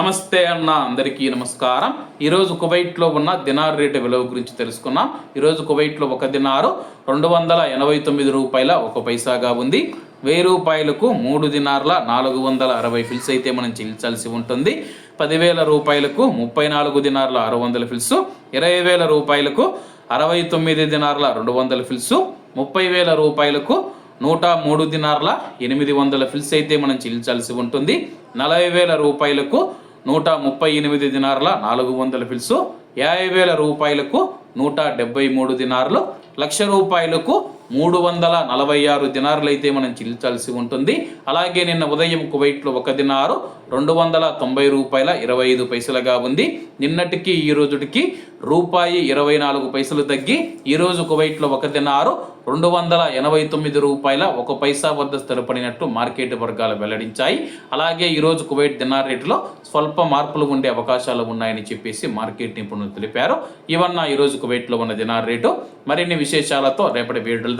నమస్తే అన్న అందరికీ నమస్కారం. ఈరోజు కువైట్లో ఉన్న దినార్ రేటు విలువ గురించి తెలుసుకున్నాం. ఈరోజు కువైట్లో ఒక దినారు రెండు వందల ఎనభై తొమ్మిది రూపాయల ఒక పైసాగా ఉంది. వెయ్యి రూపాయలకు మూడు దినార్ల నాలుగు వందల అరవై ఫిల్స్ అయితే మనం చెల్లించాల్సి ఉంటుంది. పదివేల రూపాయలకు ముప్పై నాలుగు దినార్ల ఆరు వందల ఫిల్స్ ఇరవై వేల రూపాయలకు అరవై తొమ్మిది దినార్ల రెండు వందల ఫిల్స్ ముప్పై వేల రూపాయలకు నూట మూడు దినార్ల ఎనిమిది వందల ఫిల్స్ అయితే మనం చెల్లించాల్సి ఉంటుంది. నలభై వేల రూపాయలకు నూట ముప్పై ఎనిమిది దినారుల నాలుగు వందల ఫిల్సు. యాభై వేల రూపాయలకు నూట డెబ్బై మూడు దినార్లు. లక్ష రూపాయలకు మూడు వందల నలభై ఆరు దినారులు అయితే మనం చెల్లించాల్సి ఉంటుంది. అలాగే నిన్న ఉదయం కువైట్లో ఒక దినారు రెండు వందల తొంభై రూపాయల ఇరవై ఐదు పైసలుగా ఉంది. నిన్నటికి ఈ రోజుటికి రూపాయి ఇరవై నాలుగు పైసలు తగ్గి ఈరోజు కువైట్లో ఒక దినారు రెండు వందల ఎనభై తొమ్మిది రూపాయల ఒక పైసా వద్ద స్థిరపడినట్టు మార్కెట్ వర్గాలు వెల్లడించాయి. అలాగే ఈరోజు కువైట్ దినార్ రేటులో స్వల్ప మార్పులు ఉండే అవకాశాలు ఉన్నాయని చెప్పేసి మార్కెట్ నిపుణులు తెలిపారు. ఇవన్న ఈరోజు కువైట్లో ఉన్న దినార్ రేటు. మరిన్ని విశేషాలతో రేపటి వీడియోలు